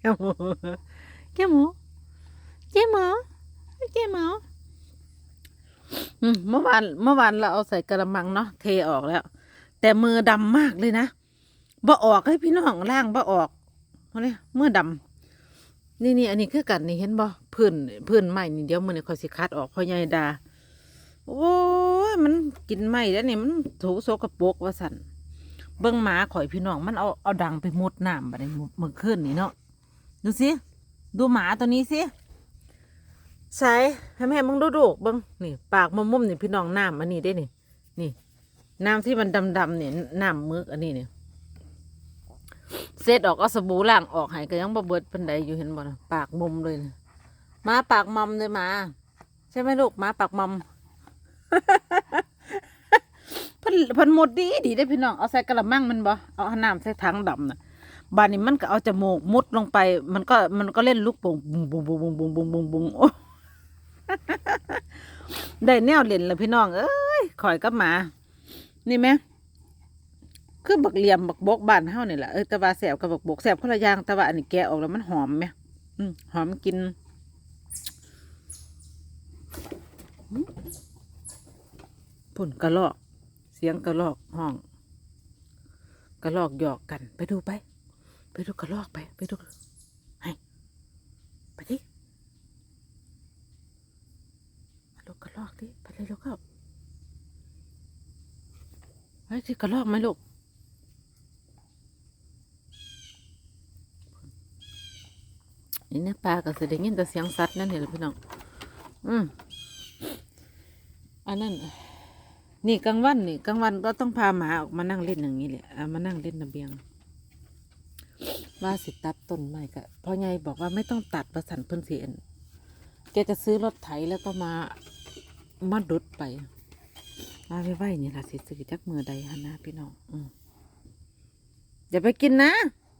แก้หมูแก้หมูแก้หมูแก้หมูมเมื่อวานเมื่อวานเราเอาใส่กระมังเนาะเทออกแล้ว แต่มือดำมากเลยนะบ่ออกให้พี่น้องล่างบ่ออกเอาเลยมือดำนี่นี่อันนี้คือกันนี่เห็นบ่พื้นพื้นไม้นี่เดี๋ยวมือนี่คอยสิคัดออกเพราะยายดาโอ้ยมันกินไม้แล้วนี่มันถูโซกระปกว่าสันเบิ้งหมาข่อยพี่น้องมันเอาเอาดังไปมุดน้ำบัดนี้เมื่อคืนนี่เนาะ ดูสิ ดูหมาตัวนี้สิใส่ให้แม่มึงดูดูบิ้งนี่ ปากมุมมุมนี่พี่น้องน้ำอันนี้ได้นี่ นี่น้ำที่มันดำๆเนี่ยน้ำมึกอันนี้เนี่ยเสร็จออกเอาสบู่ล้างออกให้ก็ยังบ่เบิดปันใดอยู่เห็นบ่นะปากมุมเลยนะมาปากมอมเลยมา ใช่ไหมลูกมาปากมอมพิ่นพิ่นหมดดีดีได้พี่น้องเอาใส่กระมังมันบ่เอาน้ำใส่ถังดำน่ะ บานนี้มันก็เอาจมูกมุดลงไป มันก็มันก็เล่นลูกโป่งบุ้งบุ้งบุ้งบุ้งบุ้งบุ้งบุ้งบุ้งโอ้ได้แนวเล่นแล้วพี่น้อง เอ้ยข่อยกับหมา นี่ไหมคือบักเหลี่ยมบักบกบานเฮานี่แหละเออต่ว่าแสบกับบักบกแสบคนละอย่างต่ว่าอันนี้แกะออกแล้วมันหอมไหมหอมกินพุ่นกระลอก เสียงกระลอกห้อง กระลอกหยอกกันไปดูไป ดูกระลอกไปไปดูให้ไปดิมาดูกระลอกดิไปเลยลูกเข้าเฮ้ยที่กระลอกไหมลูกนี่นี่ยปลาก็จะได้ยินแต่เสียงสัตว์นั่นเห็นพี่น้องอืมอันนั้นนี่กลางวันนี่กลางวันก็ต้องพาหมาออกมานั่งเล่นอย่างนี้แหละเอามานั่งเล่นระเบียง ว่าสิตัดต้นไม้ก็พ่อใหญ่บอกว่าไม่ต้องตัดประสันเพิ่นเสียนแกจะซื้อรถไถแล้วก็มามาดุดไปมาไว้ไว้นี่ล่ะสิซื้อจักมือใดฮะนะพี่น้องอืมอย่าไปกินนะ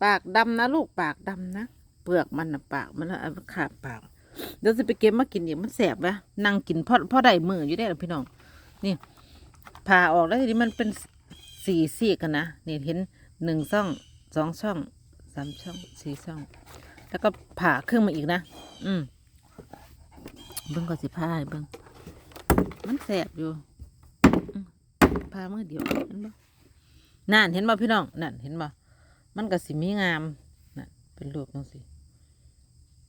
ปากดำนะลูกปากดำนะ เปลือกมันนะปากมันนะมันขาดปากเดี๋ยวจะไปเก็บมากินอีกมันแสบวะนั่งกินพ่อพ่อได้มืออยู่ได้หรอพี่น้อง นี่ผ่าออกแล้วทีนี้มันเป็นสี่ซี่กันนะ นี่เห็นหนึ่งช่องสองช่องามช่องสี่ช่อง แล้วก็ผ่าเครื่องมาอีกนะ อืมเบิ้งก็สิผ่าเบิ้งมันแสบอยู่อืมผ่ามือเดียวเห็นบ่นั่นเห็นบ่พี่น้องนั่นเห็นบ่มันก็สิมีงามนั่นเป็นรูปจังสิ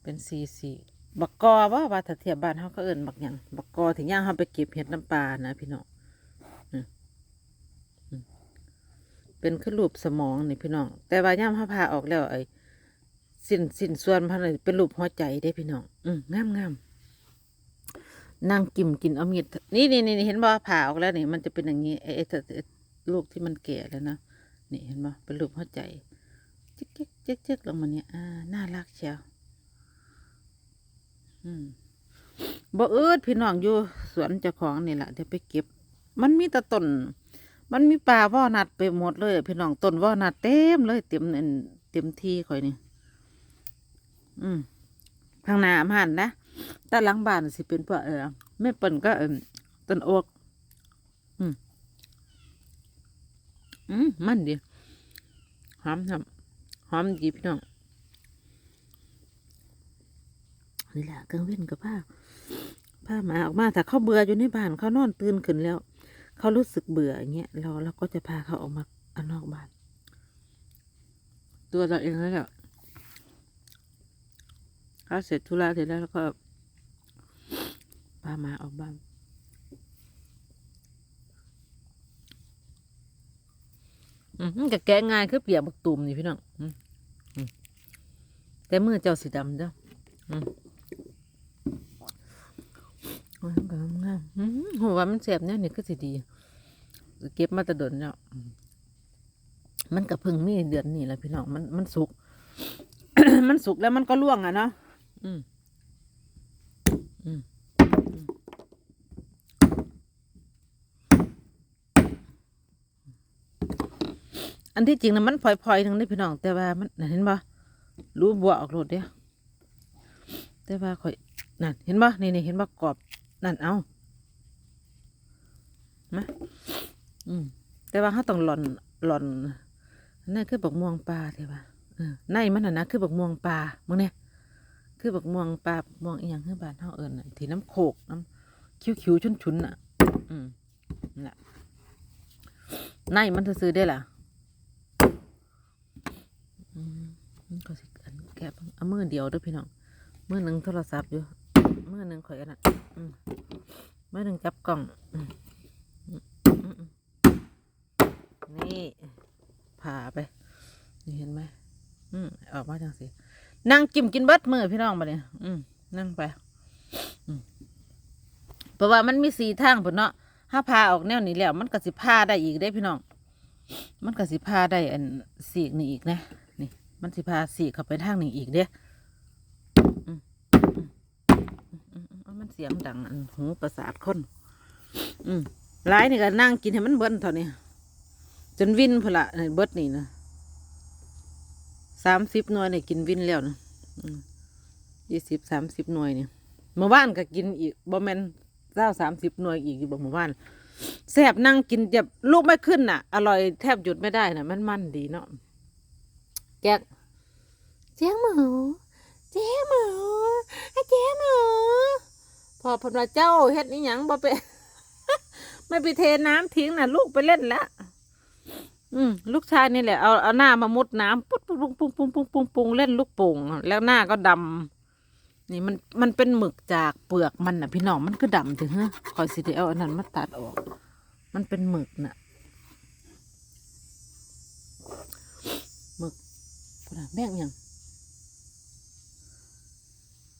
เป็นสีสีบักกอว่าว่าถ้าเทียบบ้านเขาก็เอิ้นบักหยังบักกอถึงย่างเขาไปเก็บเห็ดน้ำปลานะพี่น้องอืมอืม เป็นขึ้นรูปสมองนี่พี่น้อง แต่ว่าย่ามเขาพาออกแล้วไอ้สินสินส่วนพันเลยเป็นรูปหัวใจได้พี่น้อง อืมงามงามนั่งกิมกินเอามีดนี่นี่นี่เห็นบ่ผ่าออกแล้วนี่มันจะเป็นอย่างนี้ไอ้ไอ้ไอ้ไอ้ลูกที่มันแก่แล้วนะนี่เห็นบ่เป็นรูปหัวใจจิ๊กจิ๊กจิ๊กจิ๊กลงมาเนี่ยอ่าน่ารักเชียวอืมบ่เอิดพี่น้องอยู่สวนเจ้าของนี่แหละเดี๋ยวไปเก็บ มันมีแต่ต้น มันมีป่าว่อนัดไปหมดเลยพี่น้องต้นว่อนัดเต็มเลยเต็มเต็มที่ข่อยนี่อืมข้างหน้าหารนะแต่หลังบ้านสิเป็นพวกเออไม่เปิ่นก็เออต้นโอกอืมอืมมันดีหอมทำหอมดีพี่น้องนี่แหละกลางเว้นกับผ้าผ้าหมาออกมาแต่เขาเบื่ออยู่ในบ้านเขานอนตื่นขึ้นแล้ว เขารู้สึกเบื่ออย่างเงี้ยเราเราก็จะพาเขาออกมาอนอกบ้าน ตัวเราเองแล้วแหละเขาเสร็จธุระเสร็จแล้วแล้วก็พามาออกบ้านอืมก็แกง่ายคือเปียกบักตุ่มนี่พี่น้องอืมแต่เมื่อเจ้าสีดำเจ้าอืมโอ้ยงามงามหัวมันแสบเนี่ยนี่ก็สิดี เก็บมาแตะดนเนาะอืมมันกับพึ่งมีเดือนนี่แหละพี่น้องมันมันสุก มันสุกแล้วมันก็ร่วงอะเนาะอืมอืมอืมอันที่จริงนะมันพลอยๆทั้งนี้พี่น้อง แต่ว่ามันน่ะเห็นปะรู้บัวออกโลดเดียวแต่ว่าข่อยนั่นเห็นบ่นี่นี่เห็นบ่กรอบนั่นเอามา อืม แต่ว่าเขาต้องหล่อนหล่อนนั่นคือบักม่วงปลาใช่ปะเอออในมันน่ะนะคือบักม่วงปลามึงเนี่ยคือบักม่วงปลาม่วงอีหยังคือบานเฮาเอิ้นน่ะที่น้ำโขกน้ำคิ้วๆชุนๆน่ะ อืมน่ะในมันซื้อได้ล่ะอืมก็สิอันแกะเบิ่อามือเดียวด้อพี่น้องมือหนึ่งโทรศัพท์อยู่มือหนึ่งข่อยอันน่ะอืมมือหนึ่งจับกล่องอืมอืมอืมอืมนี่ ผ่าไปนี่เห็นไหมอืมออกมาจังสินั่งจิ้มกินเบิดมือพี่น้องมาเนี่ยอืมนั่งไปเพราะว่ามันมีสีทางพุ่นเนาะถ้าพาออกแนวนี้แล้ว มันก็สิพาได้อีกได้พี่น้อง มันก็สิพาได้อันสีกนี่อีกนะนี่มันสิพาสีกเข้าไปทางนี้อีกเด้อืมอืมอืมอืมอืมมันเสียงดังอันหูประสาทคน อืมหลายนี่ก็นั่งกินให้มันเบิ้นเท่านี้ จนวินพนละในเบิดนี่นะสามสิบหน่วยเนี่ยกินวินแล้วนะยี่สิบสามสิบหน่วยเนี่ยเมื่อวานก็กินอีกบ่แมนเจ้าสามสิบหน่วยอีกอยู่บ่เมื่อวานแซ่บนั่งกินจะลูกไม่ขึ้นน่ะ อร่อยแทบหยุดไม่ได้น่ะ มันมันดีเนาะแกกเจ้าหมูเจ้าหมูอะเจ้าหมูพอเพนว่าเจ้าเฮ็ดนี่ยังบ่ไปไม่ไปเทน้ำทิ้งน่ะ ลูกไปเล่นแล้ว อืมลูกชายนี่แหละเอาเอาหน้ามามุดน้ำปุ๊บปุ๊บปุ้งปุ้งปุ้งปุ้งปุ้งปุ้งเล่นลูกโป่งแล้วหน้าก็ดำนี่มันมันเป็นหมึกจากเปลือกมันน่ะ พี่น้องมันก็ดำถึงฮะคอยสิได้เอาอันนั้นมาตัดออก มันเป็นหมึกน่ะหมึกพุ่นน่ะแม่งยัง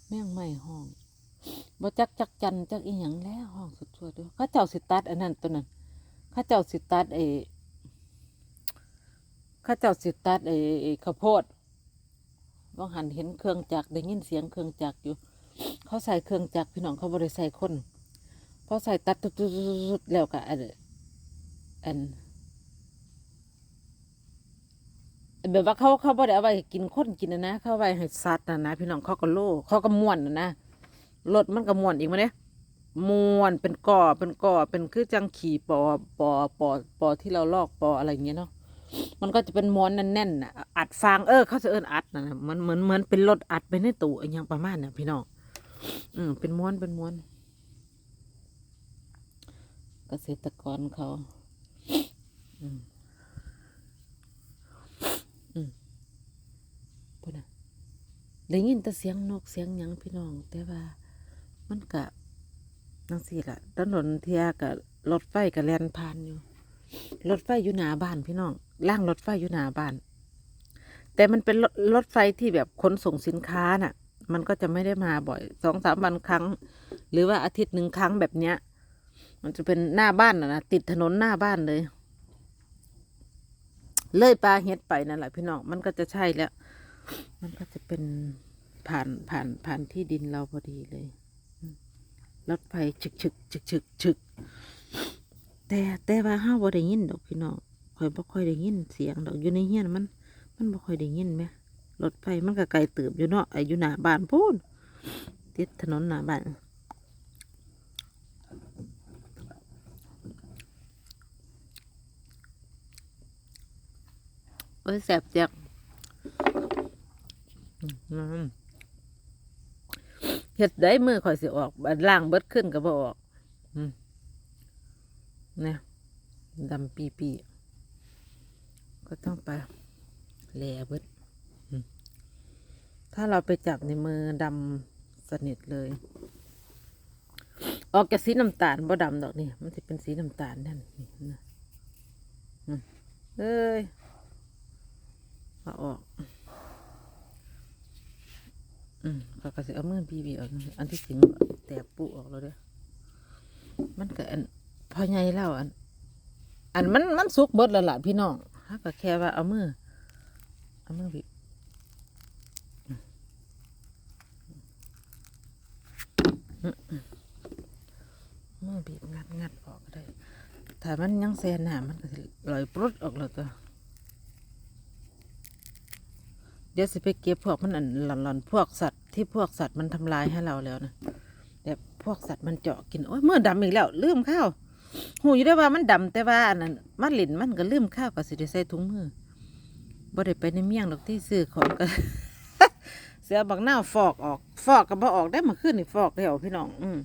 แม่งไม่ห้องบ่จักจักจันจักอีหยังแล้วห้องสุดชั่วด้วยข้าเจ้าสิตัดอันนั้นตัวนั้นข้าเจ้าสิตัดไอ ข้าเจ้าสิตัดไอ้ข้าวโพดว่าหันเห็นเครื่องจักรได้ยินเสียงเครื่องจักรอยู่ เขาใส่เครื่องจักรพี่น้องเขาบริใส่คนพอใส่ตัดตุดๆแล้วก็อันอันแบบว่าเขาเขาบ่ได้เอาไว้กินคนกินนะนะเขาไว้ให้สัตว์นะนะพี่น้องเขาก็โล่เขาก็ม้วนนะนะรถมันก็ม้วนอีกมาเนี่ยม้วนเป็นก่อเป็นก่อเป็นคือจังขี่ปอปอปอปอที่เราลอกปออะไรอย่างเงี้ยเนาะ มันก็จะเป็นม้วนแน่นๆน่ะอัดฟางเออเขาจะเอิ้นอัดนะนะมันเหมือนเหมือนเป็นรถอัดไปในตู้อย่างประมาณน่ะพี่น้องอืมเป็นม้วนเป็นม้วน เกษตรกรเขา อืมอืมพูดนะได้ยินแต่เสียงนกเสียงหยังพี่น้อง แต่ว่า มันกะนังสี่ละถนนเทียกับรถไฟกับแลนผ่านอยู่ รถไฟอยู่หน้าบ้านพี่น้องล่างรถไฟอยู่หน้าบ้าน แต่มันเป็นรถรถไฟที่แบบขนส่งสินค้าน่ะ มันก็จะไม่ได้มาบ่อยสองสามวันครั้ง หรือว่าอาทิตย์หนึ่งครั้งแบบเนี้ย มันจะเป็นหน้าบ้านน่ะนะติดถนนหน้าบ้านเลย เลยปลาเฮ็ดไปนั่นแหละพี่น้องมันก็จะใช่แล้ว มันก็จะเป็นผ่านผ่านผ่านที่ดินเราพอดีเลยรถไฟฉึกฉึกฉึกฉึกฉึก แต่แต่ว่าห้าบ่ได้ยินดอกพี่น้องข่อยบ่ค่อยได้ยินเสียงดอกอยู่ในเฮียนมัน มันบ่ค่อยได้ยินไหมรถไฟมันก็ไกลเติบอยู่เนาะไอ้อยู่หน้าบ้านพูนติดถนนหน้าบ้านโอ้ยแสบจักเฮ็ดได้มือข่อยสิออกบัดล่างเบิดขึ้นก็บ่ออก อืม นี่ยดำปีปีก็ต้องไปแลเบิดถ้าเราไปจับในมือดำสนิทเลย ออกจากสีน้ำตาลบ่ดำดอกนี่มันจะเป็นสีน้ำตาลนั่นนี่นะเอ้ยเอาออกอืมเขาก็จะเอามือบีบีออก อันที่ถึงแต่ปุออกแล้วเด้อมันก็อัน พอไงเล่าอัน อันมันมันสุกเบิดแล้วล่ะพี่น้องฮะก็แค่ว่าเอามือ เอามือบีบมือบีบงัดงัดออกก็ได้ถ้ามันยังแซนหนามันก็ลอยปลุดออกแล้วตัวเดี๋ยวสิไปเก็บพวกมันอันหลอนๆพวกสัตว์ที่พวกสัตว์มันทำลายให้เราแล้วนะแต่พวกสัตว์มันเจาะกินโอ้ยเมื่อดำอีกแล้วลืมข้าว หูอยู่ได้ว่ามันดำแต่ว่าอันนั้นมันหลินมันก็ลืมข้าวก็สิได้ใส่ถุงมือบ่ได้ไปในเมี่ยงดอกที่ซื้อของกันเสือบักหน้าฟอกออก ฟอกก็บ่ออกได้มาขึ้นนี่ฟอกแล้วพี่น้อง อืม